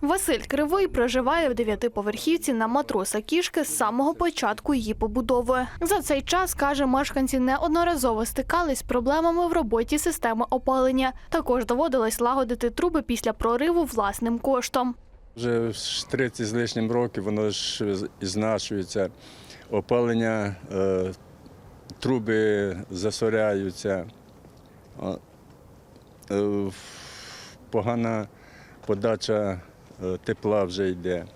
Василь Кривий проживає в дев'ятиповерхівці на матроса кішки з самого початку її побудови. За цей час каже, мешканці неодноразово стикались з проблемами в роботі системи опалення. Також доводилось лагодити труби після прориву власним коштом. Вже ж 30 з лишнім років воно ж знашується, опалення, е, труби засоряються, е, погана подача тепла вже йде.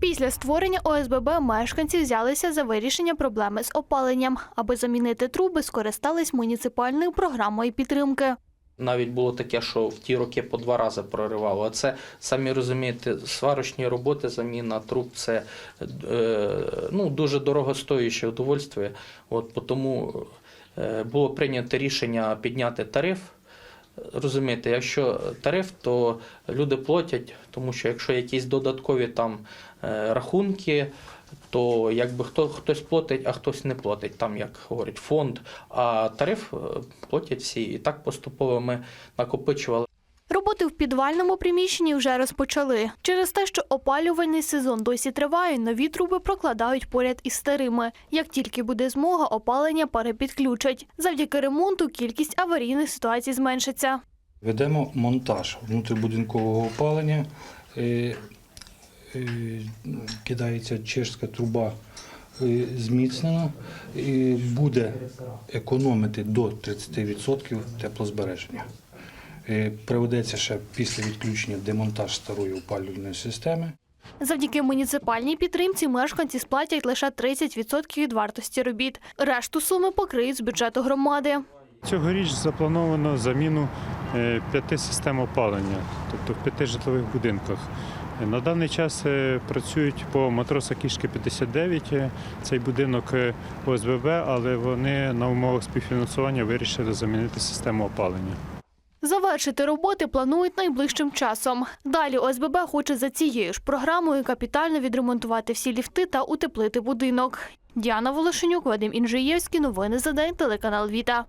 Після створення ОСББ мешканці взялися за вирішення проблеми з опаленням. Аби замінити труби, скористались муніципальною програмою підтримки. Навіть було таке, що в ті роки по два рази проривало. А це, самі розумієте, сварочні роботи, заміна труб це е, ну, дуже дорогостояще удовольствие. От, тому е, було прийнято рішення підняти тариф. Розумієте, якщо тариф, то люди платять, тому що якщо якісь додаткові там е, рахунки, то якби хто хтось платить, а хтось не платить, там як говорить фонд. А тариф е, платять всі. І так поступово ми накопичували. Роботи в підвальному приміщенні вже розпочали. Через те, що опалювальний сезон досі триває, нові труби прокладають поряд із старими. Як тільки буде змога, опалення перепідключать. Завдяки ремонту кількість аварійних ситуацій зменшиться. Ведемо монтаж внутрібудинкового опалення. Е, е, Кидається чешська труба е, зміцнена і буде економити до 30% теплозбереження. Е, Проведеться ще після відключення демонтаж старої опалювальної системи. Завдяки муніципальній підтримці мешканці сплатять лише 30% від вартості робіт. Решту суми покриють з бюджету громади. Цьогоріч заплановано заміну е, п'яти систем опалення, тобто в п'яти житлових будинках. Е, На даний час працюють по матроса кішки 59, е, цей будинок ОСББ, але вони на умовах співфінансування вирішили замінити систему опалення. Завершити роботи планують найближчим часом. Далі ОСББ хоче за цією ж програмою капітально відремонтувати всі ліфти та утеплити будинок. Діана Волошенюк, Вадим Інжиєвський. Новини за день. Телеканал Віта.